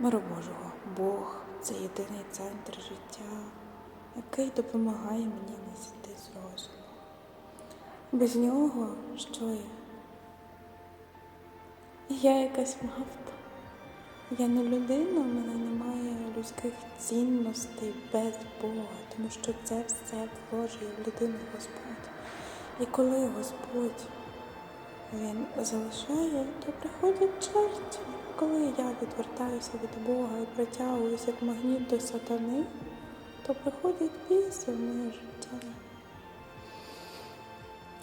Миру Божого, Бог це єдиний центр життя, який допомагає мені не зійти з розуму. Без нього що я? Я якась мавпа. Я не людина, в мене немає людських цінностей без Бога, тому що це все вложує в людину Господь. І коли Господь він залишає, то приходять чорті. Коли я відвертаюся від Бога і притягуюся як магніт до сатани, то приходять біси в моє життя.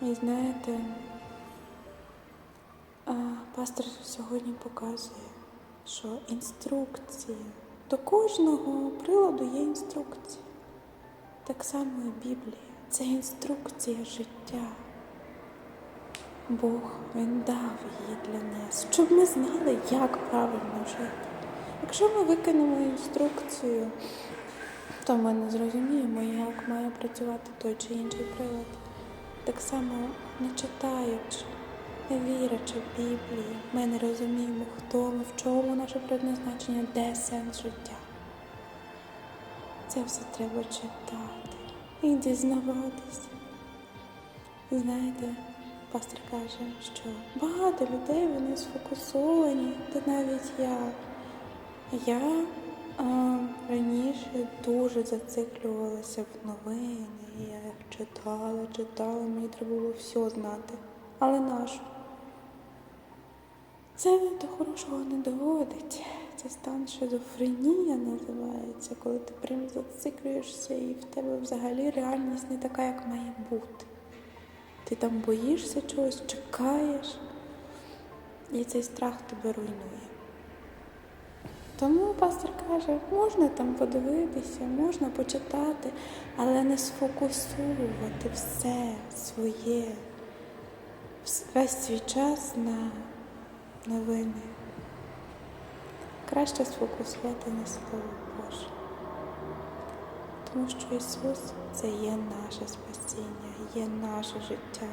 І знаєте, пастор сьогодні показує, що інструкція до кожного приладу є інструкція. Так само і Біблія. Це інструкція життя. Бог Він дав її для нас, щоб ми знали, як правильно жити. Якщо ми виконуємо інструкцію, то ми не зрозуміємо, як має працювати той чи інший прилад. Так само, не читаючи, не вірячи в Біблію, ми не розуміємо, хто ми, в чому наше предназначення, де сенс життя. Це все треба читати і дізнаватися. Знаєте, пастор каже, що багато людей вони сфокусовані, та навіть я. Я а, раніше дуже зациклювалася в новини. Я їх читала, читала, мені треба було все знати. Але нащо? Це до хорошого не доводить. Це стан шизофренія називається, коли ти прям зациклюєшся і в тебе взагалі реальність не така, як має бути. Ти там боїшся чогось, чекаєш, і цей страх тебе руйнує. Тому пастор каже, можна там подивитися, можна почитати, але не сфокусовувати все своє, весь свій час на новини. Краще сфокусувати на Слово Боже. Тому що Ісус це є наше спасіння, є наше життя.